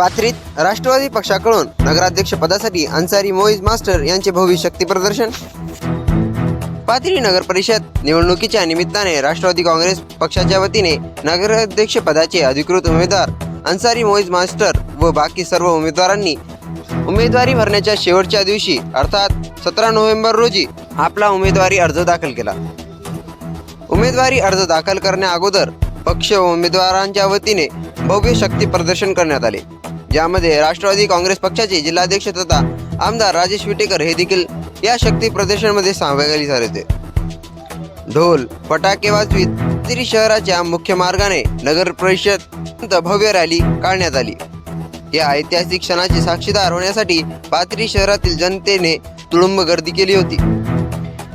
पाथरीत राष्ट्रवादी पक्षाकडून नगराध्यक्ष पदासाठी अन्सारी मोईज मास्टर यांचे भव्य शक्ती प्रदर्शन. पाथरी नगर परिषद निवडणुकीच्या निमित्ताने राष्ट्रवादी काँग्रेस पक्षाच्या वतीने नगराध्यक्ष पदाचे अधिकृत उमेदवार अन्सारी मोईज मास्टर व बाकी सर्व उमेदवारांनी उमेदवारी भरण्याच्या शेवटच्या दिवशी अर्थात सतरा नोव्हेंबर रोजी आपला उमेदवारी अर्ज दाखल केला. उमेदवारी अर्ज दाखल करण्या अगोदर पक्ष व उमेदवारांच्या वतीने भव्य शक्ती प्रदर्शन करण्यात आले. ज्यामध्ये राष्ट्रवादी काँग्रेस पक्षाचे जिल्हाध्यक्ष तथा आमदार राजेश विटेकर हे देखील या शक्ती प्रदर्शनमध्ये सहभागी झाले होते ढोल फटाके वाजवीत तिरी शहराच्या मुख्य मार्गाने नगर परिषद भव्य रॅली काढण्यात आली. या ऐतिहासिक क्षणाचे साक्षीदार होण्यासाठी पाथरी शहरातील जनतेने तुडुंब गर्दी केली होती.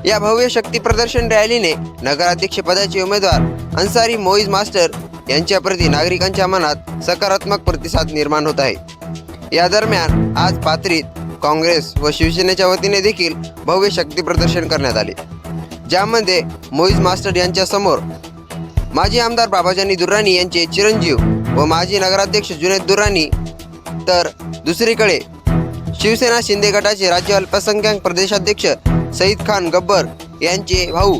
या भव्य शक्ती प्रदर्शन रॅलीने नगराध्यक्ष पदाचे उमेदवार अन्सारी मोईज मास्टर यांच्याप्रती नागरिकांच्या मनात सकारात्मक प्रतिसाद निर्माण होत आहे. या दरम्यान आज पाथरीत काँग्रेस व शिवसेनेच्या वतीने देखील भव्य शक्ती प्रदर्शन करण्यात आले. ज्यामध्ये मोईज मास्टर यांच्यासमोर माजी आमदार बाबाजानी दुर्राणी यांचे चिरंजीव व माजी नगराध्यक्ष जुनेद दुर्राणी तर दुसरीकडे शिवसेना शिंदे गटाचे राज्य अल्पसंख्याक प्रदेशाध्यक्ष सईद खान गब्बर यांचे भाऊ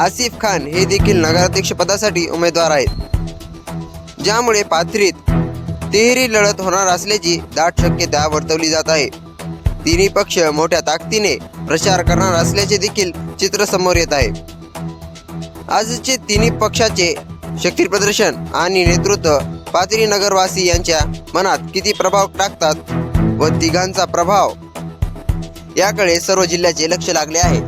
आसिफ खान हे देखील नगराध्यक्ष पदासाठी उमेदवार आहेत. ज्यामुळे पाथरीत तिहेरी लढत होणार असल्याची दाट शक्यता वर्तवली जात आहे. तिन्ही पक्ष मोठ्या ताकदीने प्रचार करणार असल्याचे देखील चित्र समोर येत आहे. आजचे तिन्ही पक्षाचे शक्ती प्रदर्शन आणि नेतृत्व पाथरी नगरवासी यांच्या मनात किती प्रभाव टाकतात व तिघांचा प्रभाव याकडे सर्व जिल्ह्याचे लक्ष लागले आहे.